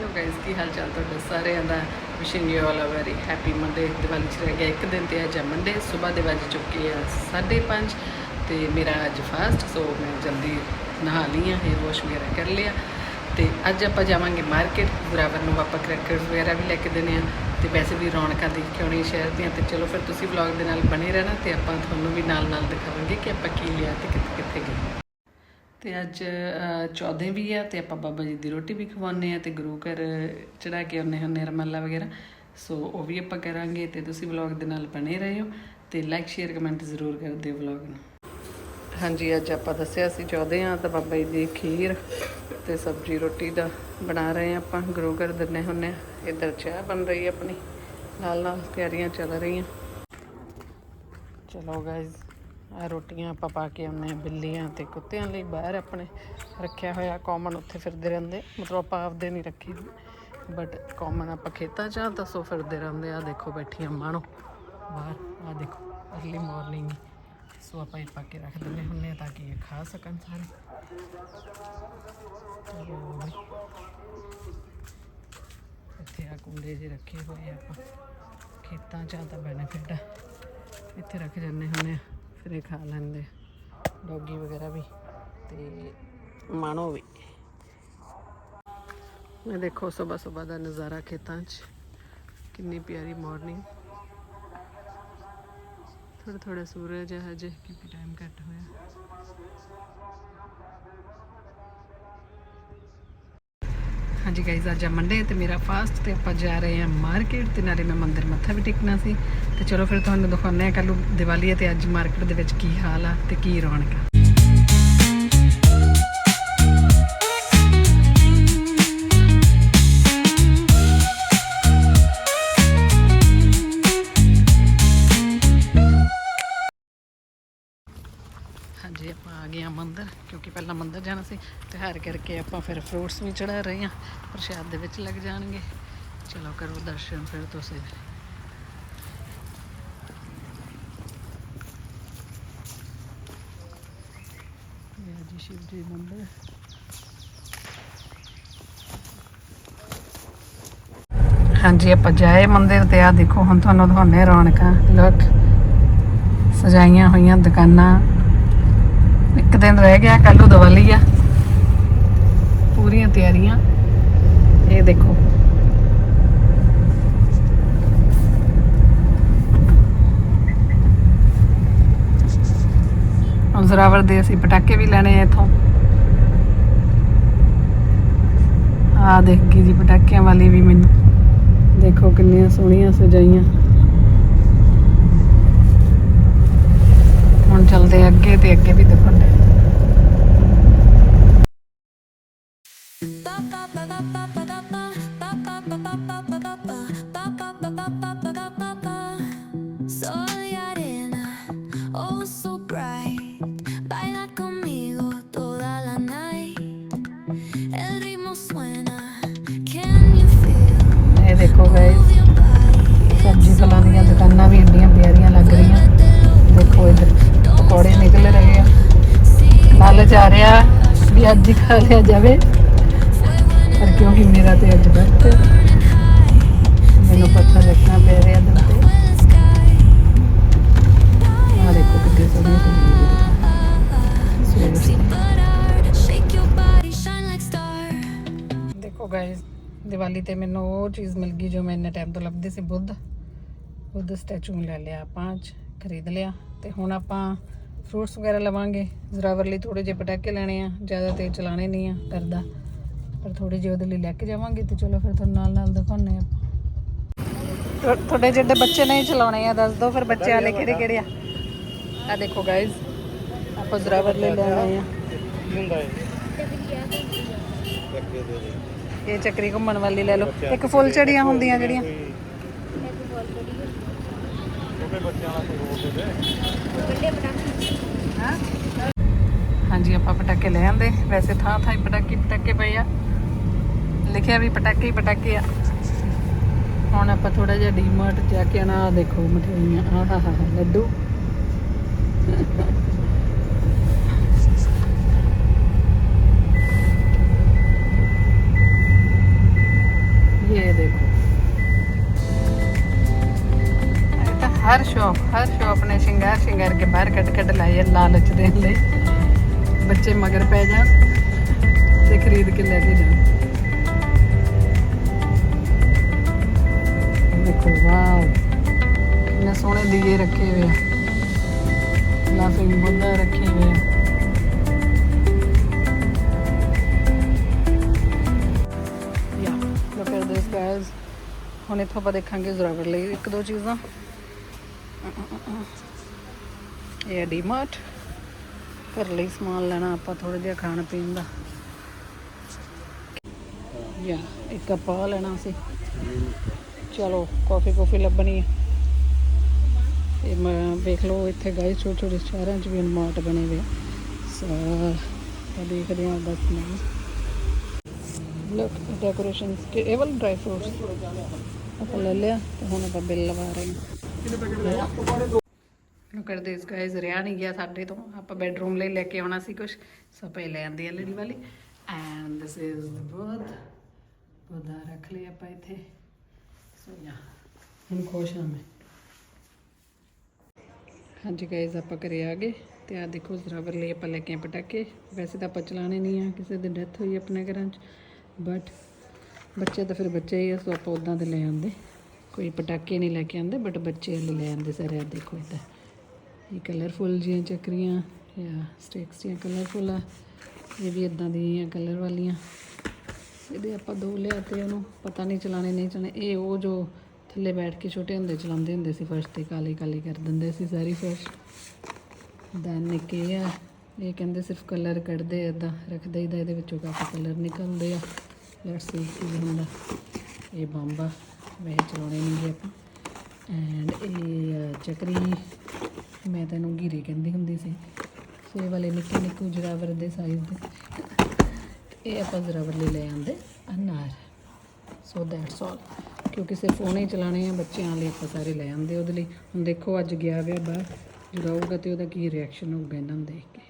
Hello guys ਕੀ ਹਾਲ ਚਾਲ ਤੁਹਾਡਾ? ਸਾਰਿਆਂ ਦਾ wishing you all a very happy Monday Diwali ਚ ਰਹਿ ਗਿਆ ਇੱਕ ਦਿਨ ਤੇ ਅੱਜ ਮੰਡੇ ਸਵੇਰ ਦੇ ਵੱਜ ਚੁੱਕੇ ਆ 5:30 ਤੇ ਮੇਰਾ ਅੱਜ ਫਾਸਟ ਸੋ ਮੈਂ ਜਲਦੀ ਨਹਾ ਲਈ ਆ ਹੇਅਰ ਵਾਸ਼ ਵਗੈਰਾ ਕਰ ਲਿਆ। ਤੇ ਅੱਜ ਆਪਾਂ ਜਾਵਾਂਗੇ ਮਾਰਕੀਟ ਬਰਾਬਰ ਨੂੰ ਆਪਾਂ ਕ੍ਰੈਕਰਸ ਵਗੈਰਾ ਵੀ ਲੈ ਕੇ ਦੇਣੇ ਆ। ਤੇ ਵੈਸੇ ਵੀ ਰੌਣਕਾਂ ਦੇਖ ਕੇ ਆਉਣੀ ਸ਼ਹਿਰ ਦੀਆਂ। ਤੇ ਚਲੋ ਫਿਰ ਤੁਸੀਂ ਵਲੌਗ ਦੇ ਨਾਲ ਬਣੇ ਰਹਿਣਾ ਤੇ ਆਪਾਂ ਤੁਹਾਨੂੰ ਵੀ ਨਾਲ ਨਾਲ ਦਿਖਾਵਾਂਗੇ ਕਿ ਆਪਾਂ ਕੀ ਲਿਆ ਤੇ ਕਿੱਥੇ ਕਿੱਥੇ ਗਏ। ਤੇ ਅੱਜ ਅ, ਚੌਦੇ ਵੀ ਆ ਤੇ ਆਪਾਂ ਬਾਬਾ ਜੀ ਦੀ ਰੋਟੀ ਵੀ ਖਵਾਉਂਦੇ ਆ ਤੇ ਗੁਰੂ ਘਰ ਚੜਾ ਕੇ ਆਉਂਦੇ ਹੁੰਦੇ ਰਮੱਲਾ ਵਗੈਰਾ। ਸੋ ਉਹ ਵੀ ਆਪਾਂ ਕਰਾਂਗੇ ਤੇ ਤੁਸੀਂ ਵਲੌਗ ਦੇ ਨਾਲ ਬਣੇ ਰਹੋ ਤੇ ਲਾਈਕ ਸ਼ੇਅਰ ਕਮੈਂਟ ਜ਼ਰੂਰ ਕਰ ਦਿਓ ਵਲੌਗ ਨੂੰ। ਹਾਂਜੀ ਅੱਜ ਆਪਾਂ ਦੱਸਿਆ ਸੀ ਚੌਦੇ ਆ ਤਾਂ ਬਾਬਾ ਜੀ ਦੀ ਖੀਰ ਤੇ ਸਬਜ਼ੀ ਰੋਟੀ ਦਾ ਬਣਾ ਰਹੇ ਆ ਆਪਾਂ ਗੁਰੂ ਘਰ ਦਿੰਨੇ ਹੁੰਨੇ ਆ। ਇੱਧਰ ਚਾਹ ਬਣ ਰਹੀ ਆਪਣੀ ਨਾਲ ਨਾਲ ਤਿਆਰੀਆਂ ਚੱਲ ਰਹੀਆਂ। ਚਲੋ ਗਾਇਜ਼ ਆ ਰੋਟੀਆਂ ਆਪਾਂ ਪਾ ਕੇ ਆਉਂਦੇ ਆ ਬਿੱਲੀਆਂ ਤੇ ਕੁੱਤਿਆਂ ਲਈ ਬਾਹਰ ਆਪਣੇ ਰੱਖਿਆ ਹੋਇਆ ਕਾਮਨ ਉੱਥੇ ਫਿਰਦੇ ਰਹਿੰਦੇ। ਮਤਲਬ ਆਪਾਂ ਆਪਦੇ ਨਹੀਂ ਰੱਖੀ ਬਟ ਕਾਮਨ ਆਪਾਂ ਖੇਤਾਂ 'ਚ ਆ ਤਾਂ ਸੋ ਫਿਰਦੇ ਰਹਿੰਦੇ ਆ। ਦੇਖੋ ਬੈਠੀਆਂ ਮਾਣੋ। ਬਾਹਰ ਆ ਦੇਖੋ ਅਰਲੀ ਮਾਰਨਿੰਗ ਸੋ ਆਪਾਂ ਇਹ ਪਾ ਕੇ ਰੱਖ ਦਿੰਦੇ ਹੁੰਨੇ ਆ ਤਾਂ ਕਿ ਇਹ ਖਾ ਸਕਣ ਸਾਰੇ। ਇੱਥੇ ਆ ਕੁੰਡੇ ਜਿਹੇ ਰੱਖੇ ਹੋਏ ਆ ਆਪਾਂ। ਖੇਤਾਂ 'ਚ ਆ ਤਾਂ ਬੈਨੀਫਿਟ ਆ। ਇੱਥੇ ਰੱਖ ਜਾਂਦੇ ਹੁੰਦੇ ਆ। ਫਿਰ ਇਹ ਖਾ ਲੈਂਦੇ। ਡੋਗੀ ਵਗੈਰਾ ਵੀ ਤੇ ਮਾਣੋ ਵੀ। ਇਹ ਦੇਖੋ ਸਵੇਰ ਸਵੇਰ ਦਾ ਨਜ਼ਾਰਾ ਖੇਤਾਂ 'ਚ। ਕਿੰਨੀ ਪਿਆਰੀ ਮਾਰਨਿੰਗ ਥੋੜਾ ਥੋੜਾ ਸੂਰਜ ਹੈ ਹਜੇ, ਕਿਉਂਕਿ ਟਾਈਮ ਘੱਟ ਹੋਇਆ। ਹਾਂਜੀ ਗਾਇਜ਼ ਅੱਜ ਮੰਡੇ ਤੇ ਮੇਰਾ ਫਾਸਟ ਤੇ ਆਪਾਂ ਜਾ ਰਹੇ ਹਾਂ ਮਾਰਕੀਟ ਤੇ ਨਾਲੇ ਮੈਂ ਮੰਦਰ ਮੱਥਾ ਵੀ ਟੇਕਣਾ ਸੀ। ਤੇ ਚਲੋ ਫਿਰ ਤੁਹਾਨੂੰ ਦਿਖਾਉਂਦੇ ਆ ਕੱਲੂ ਦੀਵਾਲੀ ਹੈ ਤੇ ਅੱਜ ਮਾਰਕੀਟ ਦੇ ਵਿੱਚ ਕੀ ਹਾਲ ਆ ਤੇ ਕੀ ਰੌਣਕ ਆ। ਹਾਂਜੀ, ਆਪਾਂ ਆ ਗਏ ਆ ਮੰਦਰ, ਕਿਉਂਕਿ ਪਹਿਲਾਂ ਮੰਦਿਰ ਜਾਣਾ ਸੀ ਤੇ ਕਰਕੇ ਆਪਾਂ ਫਿਰ ਫਰੂਟਸ ਵੀ ਚੜਾ ਰਹੇ ਹਾਂ, ਪ੍ਰਸ਼ਾਦ ਦੇ ਵਿੱਚ ਲੱਗ ਜਾਣਗੇ। ਚਲੋ ਕਰੋ ਦਰਸ਼ਨ ਫਿਰ ਤੁਸੀਂ। ਇਹ ਜੀ ਸ਼ਿਵ ਜੀ ਮੰਦਿਰ। ਹਾਂਜੀ, ਆਪਾਂ ਜਾਏ ਮੰਦਿਰ ਤੇ ਆ ਦੇਖੋ, ਹੁਣ ਤੁਹਾਨੂੰ ਦਿਖਾਉਂਦੇ ਰੌਣਕਾਂ। ਲੋਕ ਸਜਾਈਆਂ ਹੋਈਆਂ ਦੁਕਾਨਾਂ। ਇੱਕ ਦਿਨ ਰਹਿ ਗਿਆ ਕੱਲ ਦੀਵਾਲੀ ਆ। ਪੂਰੀਆਂ ਤਿਆਰੀਆਂ। ਇਹ ਦੇਖੋ। ਜ਼ਰਾਵਰ ਦੇ ਅਸੀਂ ਪਟਾਕੇ ਵੀ ਲੈਣੇ ਆ ਇਥੋਂ। ਆ ਦੇਖ ਗਈ ਜੀ, ਪਟਾਕਿਆਂ ਵਾਲੀ ਵੀ ਮੈਨੂੰ। ਦੇਖੋ ਕਿੰਨੀਆਂ ਸੋਹਣੀਆਂ ਸਜਾਈਆਂ। ਹੁਣ ਚੱਲਦੇ ਅੱਗੇ ਤੇ ਅੱਗੇ ਵੀ ਦਿਖਾਉਂਦੇ ਦੇਖੋ ਗਾਇਸ ਸਬਜ਼ੀ ਫਲਾਂ ਦੀਆਂ ਦੁਕਾਨਾਂ ਵੀ ਇੰਨੀਆਂ ਪਿਆਰੀਆਂ ਲੱਗ ਰਹੀਆਂ ਦੇਖੋ ਇੱਧਰ ਪਕੌੜੇ ਨਿਕਲ ਰਹੇ ਆ। ਲਾਲਚ ਆ ਰਿਹਾ ਵੀ ਅੱਜ ਹੀ ਖਾ ਲਿਆ ਜਾਵੇ। ਪਰ ਕਿਉਂਕਿ ਮੇਰਾ ਤੇ ਅੱਜ ਵਰਤ ਮੈਨੂੰ ਪੱਥਰ ਰੱਖਣਾ ਪੈ ਰਿਹਾ ਦਿਨ ਤੇ। ਆ ਦੇਖੋ ਕਿੱਡੀ ਸੋਹਣੀ ਸਬਜ਼ੀ ਦੇਖੋ ਗਾਇਸ ਦੀਵਾਲੀ ਤੇ ਮੈਨੂੰ ਉਹ ਚੀਜ਼ ਮਿਲ ਗਈ ਜੋ ਮੈਂ ਇੰਨੇ ਟਾਈਮ ਤੋਂ ਲੱਭਦੀ ਸੀ, ਬੁੱਧ। ਬੁੱਧ ਸਟੈਚੂ ਲੈ ਲਿਆ ਆਪਾਂ, ਅੱਜ ਖਰੀਦ ਲਿਆ। ਤੇ ਹੁਣ ਆਪਾਂ ਫਰੂਟਸ ਵਗੈਰਾ ਲਵਾਂਗੇ। ਜ਼ਰਾਵਰ ਲਈ ਥੋੜੇ ਜਿਹੇ ਪਟਾਕੇ ਲੈਣੇ ਆ ਜ਼ਿਆਦਾ ਤੇਜ਼ ਚਲਾਣੇ ਨਹੀਂ ਆ ਡਰਦਾ ਪਰ ਥੋੜੇ ਜਿਹੇ ਉਹਦੇ ਲਈ ਲੈ ਕੇ ਜਾਵਾਂਗੇ ਤੇ ਚਲੋ ਫਿਰ ਤੁਹਾਨੂੰ ਨਾਲ ਨਾਲ ਦਿਖਾਉਣੇ ਆ ਤੁਹਾਡੇ ਜਿਹੜੇ ਬੱਚੇ ਨਹੀਂ ਚਲਾਉਣੇ ਆ ਦੱਸ ਦਿਓ ਫਿਰ ਬੱਚੇ ਵਾਲੇ ਕਿਹੜੇ ਕਿਹੜੇ ਆ। ਆ ਦੇਖੋ ਗਾਇਸ ਆਪਾਂ ਜ਼ਰਾਵਰ ਲੈ ਲੈਣੇ ਆ। ਇਹ ਚੱਕਰੀ ਘੁੰਮਣ ਵਾਲੀ ਲੈ ਲਓ। ਇੱਕ ਫੁੱਲ ਚੜੀਆਂ ਹੁੰਦੀਆਂ ਜਿਹੜੀਆਂ। ਹਾਂਜੀ ਆਪਾਂ ਪਟਾਕੇ? ਪਟਾਕੇ ਲੈ ਆਂਦੇ। ਵੈਸੇ ਥਾਂ ਥਾਂ ਹੀ ਪਟਾਕੇ ਪਟਾਕੇ ਪਏ ਆ। ਲਿਖਿਆ ਵੀ ਪਟਾਕੇ ਹੀ ਪਟਾਕੇ ਆ। ਹੁਣ ਆਪਾਂ ਥੋੜਾ ਜਿਹਾ ਡੀਮਾਰਟ ਜਾ ਕੇ ਆਣਾ ਦੇਖੋ ਮਠਿਆਈਆਂ। ਆਹ ਹਾ ਹਾ ਲੱਡੂ। ਹਰ ਸ਼ੌਪ ਹਰ ਸ਼ੌਪ ਨੇ ਸ਼ਿੰਗਾਰ ਸ਼ਿੰਗਾਰ ਕੇ ਬਾਹਰ ਕੱਟ ਕੱਟ ਲਾਇਆ ਲਾਲਚ ਦੇਣ ਲਈ। ਬੱਚੇ ਮਗਰ ਪੈ ਜਾਣ ਤੇ ਖਰੀਦ ਕੇ ਲੈ ਕੇ ਜਾਣ। ਦੇਖੋ, ਵਾਓ। ਕਿੰਨੇ ਸੋਹਣੇ ਦੀਏ ਰੱਖੇ ਹੋਏ ਆ। ਲਾਫਿੰਗ ਬੁੱਧਾ ਰੱਖੇ ਹੋਏ ਆ। ਗਾਇਜ਼ ਹੁਣ ਇੱਥੋਂ ਆਪਾਂ ਦੇਖਾਂਗੇ ਜ਼ਰਾਵਰ ਲਈ ਇੱਕ ਦੋ ਚੀਜ਼ਾਂ। ਇਹ ਡੀਮਾਰਟ ਘਰ ਲਈ ਸਮਾਨ ਲੈਣਾ, ਆਪਾਂ ਥੋੜਾ ਜਿਹਾ ਖਾਣ ਪੀਣ ਦਾ। ਯਾ, ਇੱਕ ਕੱਪ ਲੈਣਾ ਸੀ। ਚਲੋ ਕਾਫੀ ਕਾਫੀ ਲੱਭਣੀ ਹੈ ਇਹ ਮੈਂ ਵੇਖ ਲਓ, ਇੱਥੇ ਗਾਇਸ ਛੋਟੇ ਛੋਟੇ ਸ਼ਹਿਰਾਂ 'ਚ ਵੀ ਮਾਰਟ ਬਣੇ ਹੋਏ ਆ। ਤਾਂ ਦੇਖਦੇ ਹਾਂ ਬਸ ਮੈਂ। ਲੁੱਕ ਡੈਕੋਰੇਸ਼ਨ ਇਹ ਵਾਲਾ ਡਰਾਈ ਫਰੂਟਸ ਆਪਾਂ ਲੈ ਲਿਆ, ਤੇ ਹੁਣ ਆਪਾਂ ਬਿੱਲ ਲਵਾ ਰਹੇ ਹਾਂ। ਨੂੰ ਕਰਦੇ ਗਾਇਜ਼ ਗਾਇਸ ਰਿਆ ਨਹੀਂ ਗਿਆ ਸਾਡੇ ਤੋਂ। ਆਪਾਂ ਬੈਡਰੂਮ ਲਈ ਲੈ ਕੇ ਆਉਣਾ ਸੀ ਕੁਝ ਸੋ ਆਪਾਂ ਇਹ ਲੈ ਆਂਦੇ ਆ ਲੜੀ ਵਾਲੀ। And this is the bird ਪੌਦਾ ਰੱਖ ਲਿਆ ਆਪਾਂ ਇੱਥੇ। ਸੋ ਯਾ, ਹੁਣ ਖੁਸ਼ ਹਾਂ ਮੈਂ। ਹਾਂਜੀ ਗਾਇਜ਼ ਆਪਾਂ ਘਰੇ ਆ ਗਏ। ਤੇ ਆ ਦੇਖੋ ਜ਼ਰਾਵਰ ਲਈ ਆਪਾਂ ਲੈ ਕੇ ਆਏ ਪਟਾਕੇ। ਵੈਸੇ ਤਾਂ ਆਪਾਂ ਚਲਾਣੇ ਨਹੀਂ ਆ, ਕਿਸੇ ਦੀ ਡੈਥ ਹੋਈ ਆਪਣੇ ਘਰਾਂ 'ਚ। ਬਟ ਬੱਚੇ ਤਾਂ ਫਿਰ ਬੱਚੇ ਹੀ ਆ, ਸੋ ਆਪਾਂ ਉਦਾਂ ਦੇ ਲੈ ਆਂਦੇ। ਕੋਈ ਪਟਾਕੇ ਨਹੀਂ ਲੈ ਕੇ ਆਂਦੇ ਬਟ ਬੱਚੇ ਲਈ ਲੈ ਆਂਦੇ ਸਾਰੇ ਆ ਦੇਖੋ ਇੱਧਰ। ਇਹ ਕਲਰਫੁੱਲ ਜੀਆਂ ਚੱਕਰੀਆਂ ਜਾਂ ਸਟਿਕਸ ਜੀਆਂ ਕਲਰਫੁੱਲ ਆ, ਇਹ ਵੀ ਇਦਾਂ ਦੀਆਂ ਕਲਰ ਵਾਲੀਆਂ। ਇਹਦੇ ਆਪਾਂ ਦੋ ਲਿਆ ਤੇ ਉਹਨੂੰ ਪਤਾ ਨਹੀਂ ਚਲਾਣੇ ਨਹੀਂ ਚਲਾਣੇ ਇਹ ਉਹ ਜੋ ਥੱਲੇ ਬੈਠ ਕੇ ਛੋਟੇ ਹੁੰਦੇ ਚਲਾਉਂਦੇ ਹੁੰਦੇ ਸੀ ਫਰਸ਼ ਤੇ ਕਾਲੀ ਕਾਲੀ ਕਰ ਦਿੰਦੇ ਸੀ ਸਾਰੀ ਫਰਸ਼ ਦੈਨ ਇੱਕ ਇਹ ਆ, ਇਹ ਕਹਿੰਦੇ ਸਿਰਫ ਕਲਰ ਕੱਢਦੇ ਇਦਾਂ ਰੱਖਦੇ ਇਹਦਾ ਇਹਦੇ ਵਿੱਚੋਂ ਕਾਫੀ ਕਲਰ ਨਿਕਲਦੇ ਆ। ਲੈਟਸ ਸੀ ਕੀ ਹੁੰਦਾ। ਇਹ ਬੰਬਾ ਵੈਸੇ ਚਲਾਉਣੇ ਨਹੀਂ ਗੇ ਆਪਾਂ। ਐਂਡ ਇਹ ਚੱਕਰੀ ਮੈਂ ਤਾਂ ਇਹਨੂੰ ਘੀਰੇ ਕਹਿੰਦੀ ਹੁੰਦੀ ਸੀ। ਸੋ ਇਹ ਵਾਲੇ ਨਿੱਕੇ ਨਿੱਕੇ ਜਰਾਵਰ ਦੇ ਸਾਈਜ਼ ਦੇ। ਇਹ ਆਪਾਂ ਜ਼ਰਾਵਰ ਲਈ ਲੈ ਆਂਦੇ ਅਨਾਰ। ਸੋ ਦੈਟਸ ਆਲ ਕਿਉਂਕਿ ਸਿਰਫ ਉਹਨੇ ਹੀ ਚਲਾਣੇ ਆ, ਬੱਚਿਆਂ ਲਈ ਆਪਾਂ ਸਾਰੇ ਲੈ ਆਂਦੇ ਉਹਦੇ ਲਈ। ਹੁਣ ਦੇਖੋ ਅੱਜ ਗਿਆ ਵਿਆ ਬਾਹਰ ਜਦੋਂ ਆਊਗਾ ਤੇ ਉਹਦਾ ਕੀ ਰਿਐਕਸ਼ਨ ਹੋਊਗਾ ਇਹਨਾਂ ਨੂੰ ਦੇਖ ਕੇ।